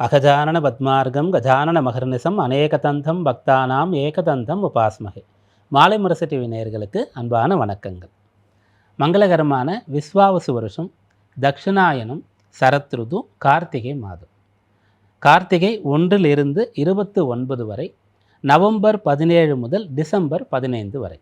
அகஜானன பத்மார்க்கம் கஜானன மகர்நிசம் அநேகதந்தம் பக்தானாம் ஏகதந்தம் உபாஸ்மகே மாலை முரசு டிவி நேயர்களுக்கு அன்பான வணக்கங்கள். மங்களகரமான விஸ்வாவசு வருஷம் தக்ஷிணாயனம் சரத்ருது கார்த்திகை மாதம். கார்த்திகை ஒன்றிலிருந்து இருபத்து ஒன்பது வரை நவம்பர் பதினேழு முதல் டிசம்பர் பதினைந்து வரை.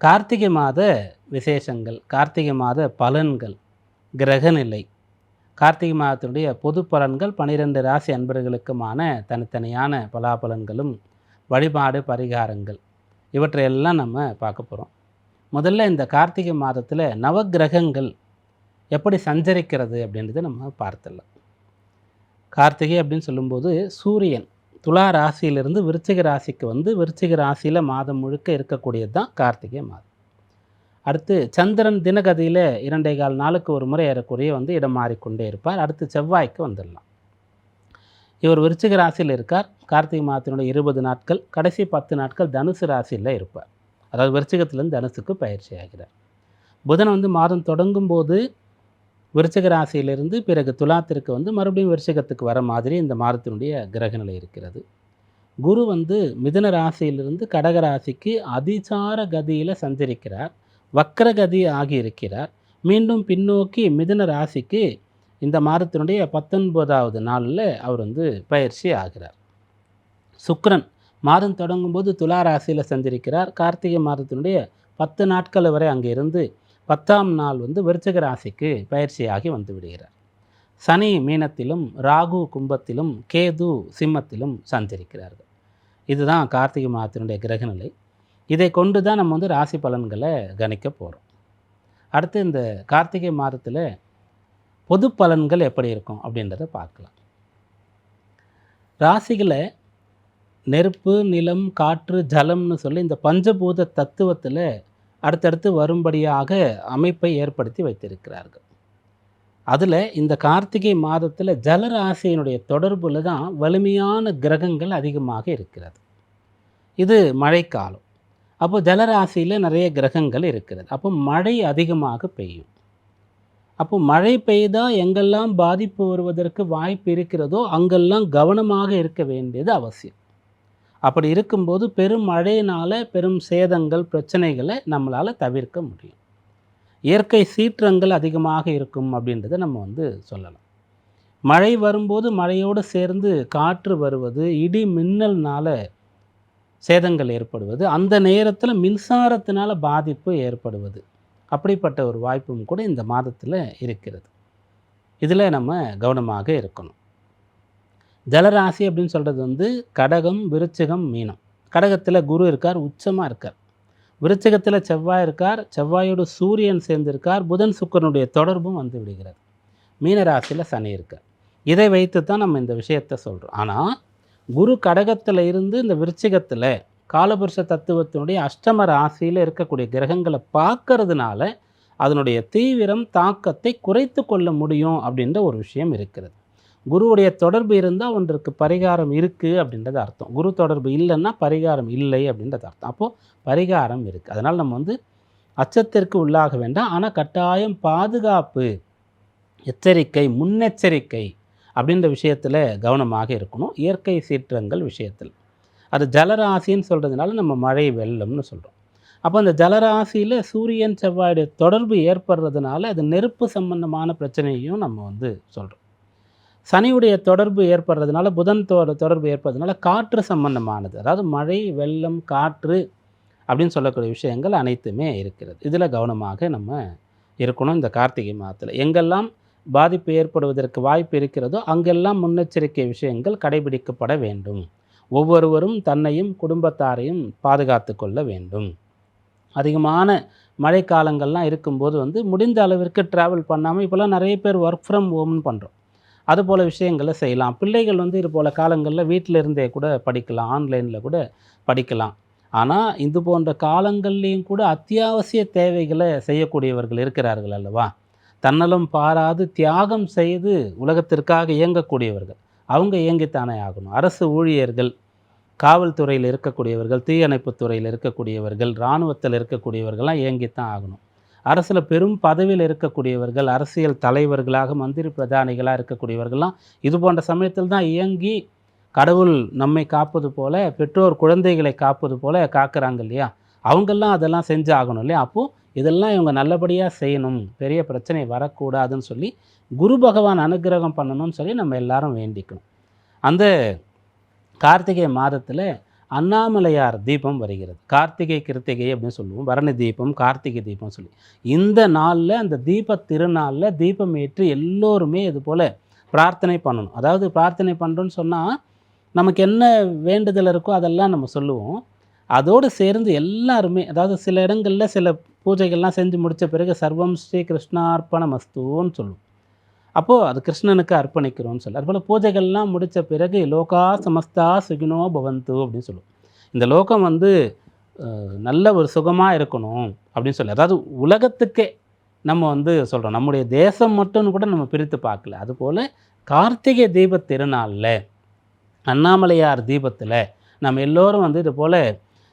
கார்த்திகை மாத விசேஷங்கள் கார்த்திகை மாத பலன்கள் கிரகநிலை கார்த்திகை மாதத்தினுடைய பொது பலன்கள் பனிரெண்டு ராசி அன்பர்களுக்குமான தனித்தனியான பலாபலன்களும் வழிபாடு பரிகாரங்கள். இவற்றையெல்லாம் நம்ம பார்க்க போகிறோம் முதல்ல இந்த கார்த்திகை மாதத்தில் நவக்கிரகங்கள் எப்படி சஞ்சரிக்கிறது அப்படின்றத நம்ம பார்த்துடலாம். கார்த்திகை அப்படின்னு சொல்லும்போது சூரியன் துலா ராசியிலிருந்து விருச்சிக ராசிக்கு வந்து விருச்சிக ராசியில் மாதம் முழுக்க இருக்கக்கூடியது தான் கார்த்திகை மாதம். அடுத்து சந்திரன் தினகதியில் இரண்டே கால் நாளுக்கு ஒரு முறை ஏறக்குறைய வந்து இடம் மாறிக்கொண்டே இருப்பார். அடுத்து செவ்வாய்க்கு வந்துடலாம். இவர் விருச்சிக ராசியில் இருக்கார். கார்த்திகை மாதத்தினுடைய இருபது நாட்கள் கடைசி பத்து நாட்கள் தனுசு ராசியில் இருப்பார். அதாவது விருச்சிகத்திலேருந்து தனுசுக்கு பயிற்சி ஆகிறார். புதன் வந்து மாதம் தொடங்கும் போது விருச்சிக ராசியிலிருந்து பிறகு துலாத்திற்கு வந்து மறுபடியும் விருச்சிகத்துக்கு வர மாதிரி இந்த மாதத்தினுடைய கிரகநிலை இருக்கிறது. குரு வந்து மிதுன ராசியிலிருந்து கடக ராசிக்கு அதிசார கதியில் சஞ்சரிக்கிறார். வக்ரகதி ஆகியிருக்கிறார். மீண்டும் பின்னோக்கி மிதுன ராசிக்கு இந்த மாதத்தினுடைய பத்தொன்பதாவது நாளில் அவர் வந்து பயிற்சி ஆகிறார். சுக்ரன் மாதம் தொடங்கும்போது துலா ராசியில் சந்திருக்கிறார் கார்த்திகை மாதத்தினுடைய பத்து நாட்கள் வரை அங்கே இருந்து பத்தாம் நாள் வந்து விருச்சக ராசிக்கு பயிற்சியாகி வந்து விடுகிறார். சனி மீனத்திலும் ராகு கும்பத்திலும் கேது சிம்மத்திலும் சந்திருக்கிறார்கள் இதுதான் கார்த்திகை மாதத்தினுடைய கிரகநிலை. இதை கொண்டு தான் நம்ம வந்து ராசி பலன்களை கணிக்க போகிறோம் அடுத்து இந்த கார்த்திகை மாதத்தில் பொது பலன்கள் எப்படி இருக்கும் அப்படின்றத பார்க்கலாம். ராசிகளை நெருப்பு நிலம் காற்று ஜலம்னு சொல்லி இந்த பஞ்சபூத தத்துவத்தில் அடுத்தடுத்து வரும்படியாக அமைப்பை ஏற்படுத்தி வைத்திருக்கிறார்கள். அதில் இந்த கார்த்திகை மாதத்தில் ஜலராசியினுடைய தொடர்பில் தான் வலிமையான கிரகங்கள் அதிகமாக இருக்கிறது. இது மழைக்காலம். அப்போ ஜலராசியில் நிறைய கிரகங்கள் இருக்கிறது. அப்போ மழை அதிகமாக பெய்யும். அப்போ மழை பெய்தால் எங்கெல்லாம் பாதிப்பு வருவதற்கு வாய்ப்பு இருக்கிறதோ அங்கெல்லாம் கவனமாக இருக்க வேண்டியது அவசியம். அப்படி இருக்கும்போது பெரும் மழையினால் பெரும் சேதங்கள் பிரச்சனைகளை நம்மளால் தவிர்க்க முடியும். இயற்கை சீற்றங்கள் அதிகமாக இருக்கும் அப்படின்றத நம்ம வந்து சொல்லலாம். மழை வரும்போது மழையோடு சேர்ந்து காற்று வருவது இடி மின்னல்னால சேதங்கள் ஏற்படுவது அந்த நேரத்தில் மின்சாரத்தினால் பாதிப்பு ஏற்படுவது. அப்படிப்பட்ட ஒரு வாய்ப்பும் கூட இந்த மாதத்தில் இருக்கிறது. இதில் நம்ம கவனமாக இருக்கணும். ஜலராசி அப்படின்னு சொல்கிறது வந்து கடகம் விருச்சிகம் மீனம். கடகத்தில் குரு இருக்கார் உச்சமாக இருக்கார். விருச்சிகத்தில் செவ்வாய் இருக்கார் செவ்வாயோடு சூரியன் சேர்ந்திருக்கார் புதன் சுக்கரனுடைய தொடர்பும் வந்து விடுகிறது. மீனராசியில் சனி இருக்கார். இதை வைத்து தான் நம்ம இந்த விஷயத்தை சொல்கிறோம் ஆனால் குரு கடகத்தில் இருந்து இந்த விருச்சிகத்தில் காலபுருஷ தத்துவத்தினுடைய அஷ்டம ராசியில் இருக்கக்கூடிய கிரகங்களை பார்க்கறதுனால அதனுடைய தீவிரம் தாக்கத்தை குறைத்து கொள்ள முடியும் அப்படின்ற ஒரு விஷயம் இருக்கிறது. குருவுடைய தொடர்பு இருந்தால் ஒன்றுக்கு பரிகாரம் இருக்குது அப்படின்றது அர்த்தம். குரு தொடர்பு இல்லைன்னா பரிகாரம் இல்லை அப்படின்றது அர்த்தம். அப்போது பரிகாரம் இருக்குது அதனால் நம்ம வந்து அச்சத்திற்கு உள்ளாக வேண்டாம். ஆனால் கட்டாயம் பாதுகாப்பு எச்சரிக்கை முன்னெச்சரிக்கை அப்படின்ற விஷயத்தில் கவனமாக இருக்கணும். இயற்கை சீற்றங்கள் விஷயத்தில். அது ஜலராசின்னு சொல்கிறதுனால நம்ம மழை வெள்ளம்னு சொல்கிறோம் அப்போ அந்த ஜலராசியில் சூரியன் செவ்வாயுடைய தொடர்பு ஏற்படுறதுனால அது நெருப்பு சம்பந்தமான பிரச்சனையும் நம்ம வந்து சொல்கிறோம் சனியுடைய தொடர்பு ஏற்படுறதுனால புதன் தோட தொடர்பு ஏற்படுறதுனால காற்று சம்பந்தமானது. அதாவது மழை வெள்ளம் காற்று அப்படின்னு சொல்லக்கூடிய விஷயங்கள் அனைத்துமே இருக்கிறது. இதில் கவனமாக நம்ம இருக்கணும் இந்த கார்த்திகை மாதத்தில். எங்கெல்லாம் பாதிப்பு ஏற்படுவதற்கு வாய்ப்பு இருக்கிறதோ அங்கெல்லாம் முன்னெச்சரிக்கை விஷயங்கள் கடைபிடிக்கப்பட வேண்டும். ஒவ்வொருவரும் தன்னையும் குடும்பத்தாரையும் பாதுகாத்து கொள்ள வேண்டும். அதிகமான மழைக்காலங்கள்லாம் இருக்கும்போது வந்து முடிந்த அளவிற்கு ட்ராவல் பண்ணாமல் இப்போல்லாம் நிறைய பேர் ஒர்க் ஃப்ரம் ஹோம்னு பண்ணுறோம் அது போல் விஷயங்களை செய்யலாம். பிள்ளைகள் வந்து இது போல் காலங்களில் வீட்டில் இருந்தே கூட படிக்கலாம். ஆன்லைனில் கூட படிக்கலாம். ஆனால் இது போன்ற காலங்கள்லேயும் கூட அத்தியாவசிய தேவைகளை செய்யக்கூடியவர்கள் இருக்கிறார்கள் அல்லவா? தன்னலம் பாராது தியாகம் செய்து உலகத்திற்காக இயங்கக்கூடியவர்கள். அவங்க இயங்கித்தானே ஆகணும். அரசு ஊழியர்கள் காவல்துறையில் இருக்கக்கூடியவர்கள் தீயணைப்பு துறையில் இருக்கக்கூடியவர்கள் இராணுவத்தில் இருக்கக்கூடியவர்கள்லாம் இயங்கித்தான் ஆகணும். அரசில் பெரும் பதவியில் இருக்கக்கூடியவர்கள் அரசியல் தலைவர்களாக மந்திரி பிரதானிகளாக இருக்கக்கூடியவர்கள்லாம் இது போன்ற சமயத்தில் தான் இயங்கி கடவுள் நம்மை காப்பது போல பெற்றோர் குழந்தைகளை காப்பது போல காக்குறாங்க இல்லையா? அவங்கெல்லாம் அதெல்லாம் செஞ்சு ஆகணும் இல்லையா? அப்போது இதெல்லாம் இவங்க நல்லபடியாக செய்யணும். பெரிய பிரச்சனை வரக்கூடாதுன்னு சொல்லி குரு பகவான் அனுகிரகம் பண்ணணும்னு சொல்லி நம்ம எல்லாரும் வேண்டிக்கணும். அந்த கார்த்திகை மாதத்தில் அண்ணாமலையார் தீபம் வருகிறது. கார்த்திகை கிருத்திகை அப்படின்னு சொல்லுவோம். பரணி தீபம் கார்த்திகை தீபம் சொல்லி. இந்த நாளில் அந்த தீப திருநாளில் தீபம் ஏற்றி எல்லோருமே இது போல் பிரார்த்தனை பண்ணணும். அதாவது பிரார்த்தனை பண்ணுறோன்னு சொன்னால் நமக்கு என்ன வேண்டுதல் இருக்கோ அதெல்லாம் நம்ம சொல்லுவோம். அதோடு சேர்ந்து எல்லாருமே அதாவது சில இடங்களில் சில பூஜைகள்லாம் செஞ்சு முடித்த பிறகு சர்வம் ஸ்ரீ கிருஷ்ணார்ப்பண மஸ்துன்னு சொல்லும் அப்போது அது கிருஷ்ணனுக்கு அர்ப்பணிக்கிறோம்னு சொல்லு அதுபோல் பூஜைகள்லாம் முடித்த பிறகு லோகா சமஸ்தா சுகினோ பவந்து அப்படின்னு சொல்லுவோம். இந்த லோகம் வந்து நல்ல ஒரு சுகமாக இருக்கணும் அப்படின்னு சொல்லி அதாவது உலகத்துக்கே நம்ம வந்து சொல்கிறோம் நம்முடைய தேசம் மட்டும்னு கூட நம்ம பிரித்து பார்க்கல. அதுபோல் கார்த்திகை தீப திருநாளில் அண்ணாமலையார் தீபத்தில் நம்ம எல்லோரும் வந்து இது போல்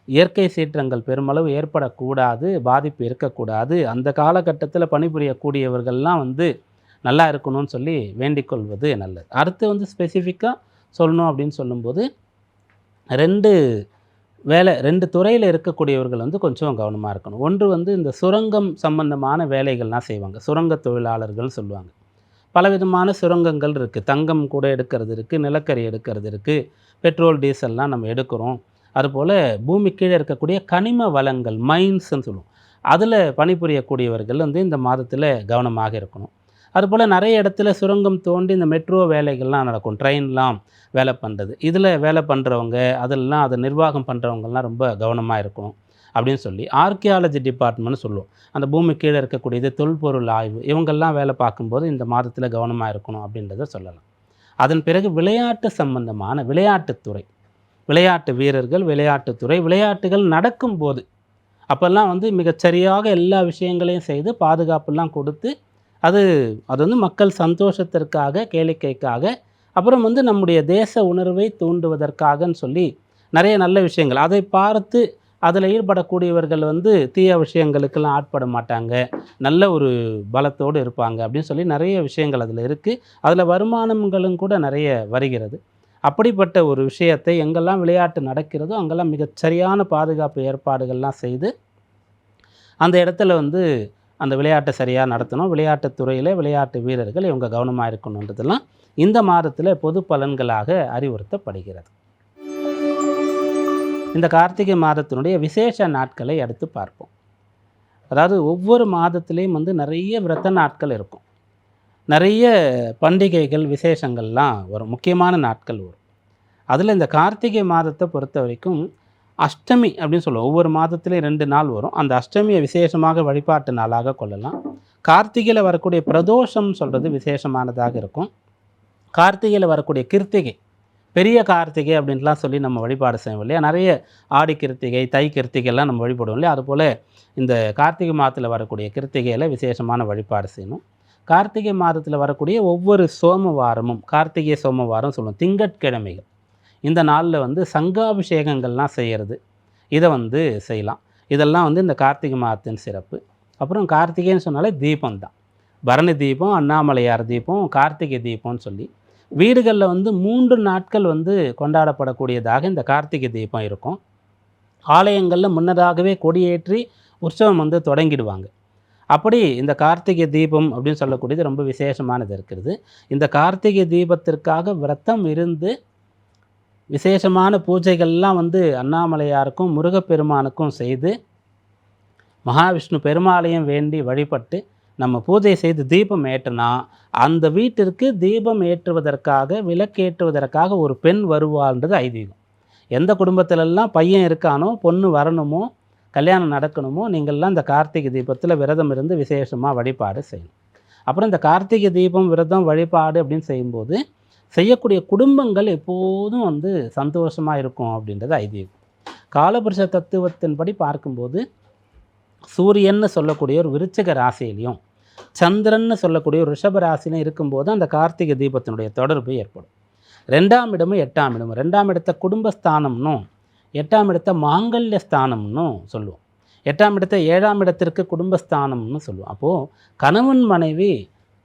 இயற்கை சீற்றங்கள் பெருமளவு ஏற்படக்கூடாது பாதிப்பு இருக்கக்கூடாது. அந்த காலகட்டத்தில் பணிபுரியக்கூடியவர்கள்லாம் வந்து நல்லா இருக்கணும்னு சொல்லி வேண்டிக்கொள்வது நல்லது. அடுத்து வந்து ஸ்பெசிஃபிக்காக சொல்லணும் அப்படின்னு சொல்லும்போது ரெண்டு வேலை ரெண்டு துறையில் இருக்கக்கூடியவர்கள் வந்து கொஞ்சம் கவனமாக இருக்கணும். ஒன்று வந்து இந்த சுரங்கம் சம்பந்தமான வேலைகள்லாம் செய்வாங்க. சுரங்க தொழிலாளர்கள் சொல்லுவாங்க. பலவிதமான சுரங்கங்கள் இருக்குது தங்கம் கூட எடுக்கிறது இருக்குது நிலக்கரி எடுக்கிறது இருக்குது பெட்ரோல் டீசல்லாம் நம்ம எடுக்கிறோம். அதுபோல் பூமி கீழே இருக்கக்கூடிய கனிம வளங்கள் மைன்ஸ்ன்னு சொல்லுவோம். அதில் பணிபுரியக்கூடியவர்கள் வந்து இந்த மாதத்தில் கவனமாக இருக்கணும். அதுபோல் நிறைய இடத்துல சுரங்கம் தோண்டி இந்த மெட்ரோ வேலைகள்லாம் நடக்கும். ட்ரெயின்லாம் வேலை பண்ணுறது இதில் வேலை பண்ணுறவங்க அதெல்லாம் அதை நிர்வாகம் பண்ணுறவங்கலாம் ரொம்ப கவனமாக இருக்கணும் அப்படின்னு சொல்லி ஆர்கியாலஜி டிபார்ட்மெண்ட்னு சொல்லுவோம். அந்த பூமி கீழே இருக்கக்கூடியது தொல்பொருள் ஆய்வு இவங்கெல்லாம் வேலை பார்க்கும்போது இந்த மாதத்தில் கவனமாக இருக்கணும் அப்படின்றத சொல்லலாம். அதன் பிறகு விளையாட்டு சம்பந்தமான விளையாட்டுத்துறை. விளையாட்டு வீரர்கள் விளையாட்டுத்துறை விளையாட்டுகள் நடக்கும்போது அப்போல்லாம் வந்து மிகச்சரியாக எல்லா விஷயங்களையும் செய்து பாதுகாப்புலாம் கொடுத்து அது அது வந்து மக்கள் சந்தோஷத்திற்காக கேளிக்கைக்காக அப்புறம் வந்து நம்முடைய தேச உணர்வை தூண்டுவதற்காகன்னு சொல்லி நிறைய நல்ல விஷயங்கள். அதை பார்த்து அதில் ஈடுபடக்கூடியவர்கள் வந்து தீய விஷயங்களுக்கெல்லாம் ஆட்பட மாட்டாங்க. நல்ல ஒரு பலத்தோடு இருப்பாங்க அப்படின்னு சொல்லி நிறைய விஷயங்கள் அதில் இருக்குது அதில் வருமானங்களும் கூட நிறைய வருகிறது. அப்படிப்பட்ட ஒரு விஷயத்தை எங்கெல்லாம் விளையாட்டு நடக்கிறதோ அங்கெல்லாம் மிகச் சரியான பாதுகாப்பு ஏற்பாடுகள்லாம் செய்து அந்த இடத்துல வந்து அந்த விளையாட்டை சரியாக நடத்தணும். விளையாட்டுத் துறையில் விளையாட்டு வீரர்கள் இவங்க கவனமாக இருக்கணுன்றதெல்லாம் இந்த மாதத்தில் பொது பலன்களாக அறிவுறுத்தப்படுகிறது. இந்த கார்த்திகை மாதத்தினுடைய விசேஷ நாட்களை அடுத்து பார்ப்போம். அதாவது ஒவ்வொரு மாதத்துலேயும் வந்து நிறைய விரத நாட்கள் இருக்கும். நிறைய பண்டிகைகள் விசேஷங்கள்லாம் வரும். முக்கியமான நாட்கள் வரும். அதில் இந்த கார்த்திகை மாதத்தை பொறுத்த வரைக்கும் அஷ்டமி அப்படின்னு சொல்லுவோம். ஒவ்வொரு மாதத்துலேயும் ரெண்டு நாள் வரும். அந்த அஷ்டமியை விசேஷமாக வழிபாட்டு நாளாக கொள்ளலாம். கார்த்திகையில் வரக்கூடிய பிரதோஷம் சொல்கிறது விசேஷமானதாக இருக்கும். கார்த்திகையில் வரக்கூடிய கிருத்திகை பெரிய கார்த்திகை அப்படின்லாம் சொல்லி நம்ம வழிபாடு செய்வோம் இல்லையா? நிறைய ஆடி கிருத்திகை தை கிருத்திகைலாம் நம்ம வழிபடுவோம் இல்லையா? அதுபோல் இந்த கார்த்திகை மாதத்தில் வரக்கூடிய கிருத்திகையில் விசேஷமான வழிபாடு செய்யணும். கார்த்திகை மாதத்தில் வரக்கூடிய ஒவ்வொரு சோமவாரமும் கார்த்திகை சோமவாரம் சொல்லுவோம் திங்கட்கிழமைகள். இந்த நாளில் வந்து சங்காபிஷேகங்கள்லாம் செய்கிறது இதை வந்து செய்யலாம். இதெல்லாம் வந்து இந்த கார்த்திகை மாதத்தின் சிறப்பு. அப்புறம் கார்த்திகைன்னு சொன்னாலே தீபம் தான் பரணி தீபம் அண்ணாமலையார் தீபம் கார்த்திகை தீபம்னு சொல்லி. வீடுகளில் வந்து மூன்று நாட்கள் வந்து கொண்டாடப்படக்கூடியதாக இந்த கார்த்திகை தீபம் இருக்கும். ஆலயங்களில் முன்னதாகவே கொடியேற்றி உற்சவம் வந்து தொடங்கிடுவாங்க. அப்படி இந்த கார்த்திகை தீபம் அப்படின்னு சொல்லக்கூடியது ரொம்ப விசேஷமானது இருக்கிறது. இந்த கார்த்திகை தீபத்திற்காக விரத்தம் இருந்து விசேஷமான பூஜைகள்லாம் வந்து அண்ணாமலையாருக்கும் முருகப்பெருமானுக்கும் செய்து மகாவிஷ்ணு பெருமாளையும் வேண்டி வழிபட்டு நம்ம பூஜை செய்து தீபம் ஏற்றினா அந்த வீட்டிற்கு தீபம் ஏற்றுவதற்காக விளக்கேற்றுவதற்காக ஒரு பெண் வருவாள்ன்றது ஐதீகம். எந்த குடும்பத்திலெல்லாம் பையன் இருக்கானோ பொண்ணு வரணுமோ கல்யாணம் நடக்கணுமோ நீங்கள்லாம் இந்த கார்த்திகை தீபத்தில் விரதம் இருந்து விசேஷமாக வழிபாடு செய்யணும். அப்புறம் இந்த கார்த்திகை தீபம் விரதம் வழிபாடு அப்படின்னு செய்யும்போது செய்யக்கூடிய குடும்பங்கள் எப்போதும் வந்து சந்தோஷமாக இருக்கும் அப்படின்றது ஐதீகம். காலபுருஷ தத்துவத்தின்படி பார்க்கும்போது சூரியன்னு சொல்லக்கூடிய ஒரு விருச்சிக ராசியிலையும் சந்திரன்னு சொல்லக்கூடிய ஒரு ரிஷப ராசிலையும் இருக்கும்போது அந்த கார்த்திகை தீபத்தினுடைய தொடர்பு ஏற்படும். ரெண்டாம் இடமும் எட்டாம் இடமும். ரெண்டாம் இடத்த குடும்பஸ்தானம்னும் எட்டாம் இடத்த மாங்கல்ய ஸ்தானம்னு சொல்லுவோம். எட்டாம் இடத்தை ஏழாம் இடத்திற்கு குடும்பஸ்தானம்னு சொல்லுவோம். அப்போது கணவன் மனைவி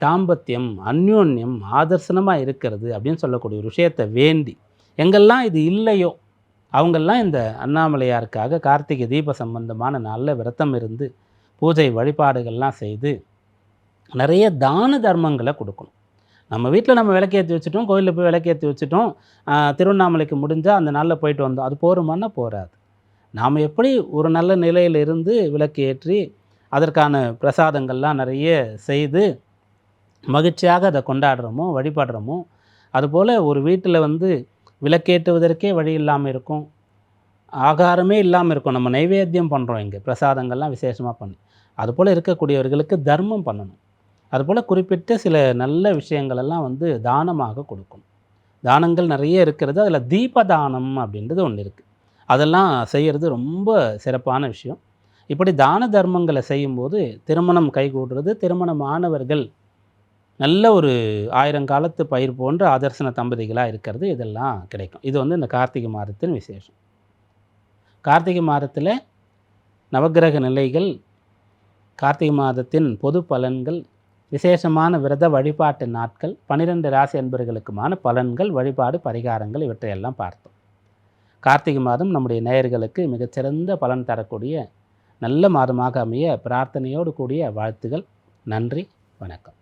தாம்பத்தியம் அந்யோன்யம் ஆதர்சனமாக இருக்கிறது அப்படின்னு சொல்லக்கூடிய ஒரு விஷயத்தை வேண்டி எங்கெல்லாம் இது இல்லையோ அவங்கெல்லாம் இந்த அண்ணாமலையாருக்காக கார்த்திகை தீப சம்பந்தமான நல்ல விரதம் இருந்து பூஜை வழிபாடுகள்லாம் செய்து நிறைய தான தர்மங்களை கொடுக்கணும். நம்ம வீட்டில் நம்ம விளக்கேற்றி வச்சுட்டோம் கோயிலில் போய் விளக்கேற்றி வச்சுட்டோம். திருவண்ணாமலைக்கு முடிஞ்சால் அந்த நாளில் போயிட்டு வந்தோம். அது போருமானா போராது நாம் எப்படி ஒரு நல்ல நிலையில் இருந்து விளக்கு ஏற்றி அதற்கான பிரசாதங்கள்லாம் நிறைய செய்து மகிழ்ச்சியாக அதை கொண்டாடுறோமோ வழிபடுறோமோ அதுபோல் ஒரு வீட்டில் வந்து விளக்கேற்றுவதற்கே வழி இல்லாமல் இருக்கும். ஆகாரமே இல்லாமல் இருக்கும். நம்ம நைவேத்தியம் பண்ணுறோம் இங்கே. பிரசாதங்கள்லாம் விசேஷமாக பண்ணி. அதுபோல் இருக்கக்கூடியவர்களுக்கு தர்மம் பண்ணணும். அதுபோல் குறிப்பிட்ட சில நல்ல விஷயங்களெல்லாம் வந்து தானமாக கொடுக்கும். தானங்கள் நிறைய இருக்கிறது அதில் தீபதானம் அப்படின்றது ஒன்று இருக்குது அதெல்லாம் செய்கிறது ரொம்ப சிறப்பான விஷயம். இப்படி தான தர்மங்களை செய்யும்போது திருமணம் கைகூடுறது திருமணமானவர்கள் நல்ல ஒரு ஆயிரங்காலத்து பயிர் போன்ற ஆதர்சன தம்பதிகளாக இருக்கிறது இதெல்லாம் கிடைக்கும். இது வந்து இந்த கார்த்திகை மாதத்தின் விசேஷம். கார்த்திகை மாதத்தில் நவக்கிரக நிலைகள் கார்த்திகை மாதத்தின் பொது பலன்கள் விசேஷமான விரத வழிபாட்டு நாட்கள் பனிரெண்டு ராசி அன்பர்களுக்குமான பலன்கள் வழிபாடு பரிகாரங்கள் இவற்றையெல்லாம் பார்த்தோம். கார்த்திகை மாதம் நம்முடைய நேயர்களுக்கு மிகச்சிறந்த பலன் தரக்கூடிய நல்ல மாதமாக அமைய பிரார்த்தனையோடு கூடிய வாழ்த்துகள். நன்றி வணக்கம்.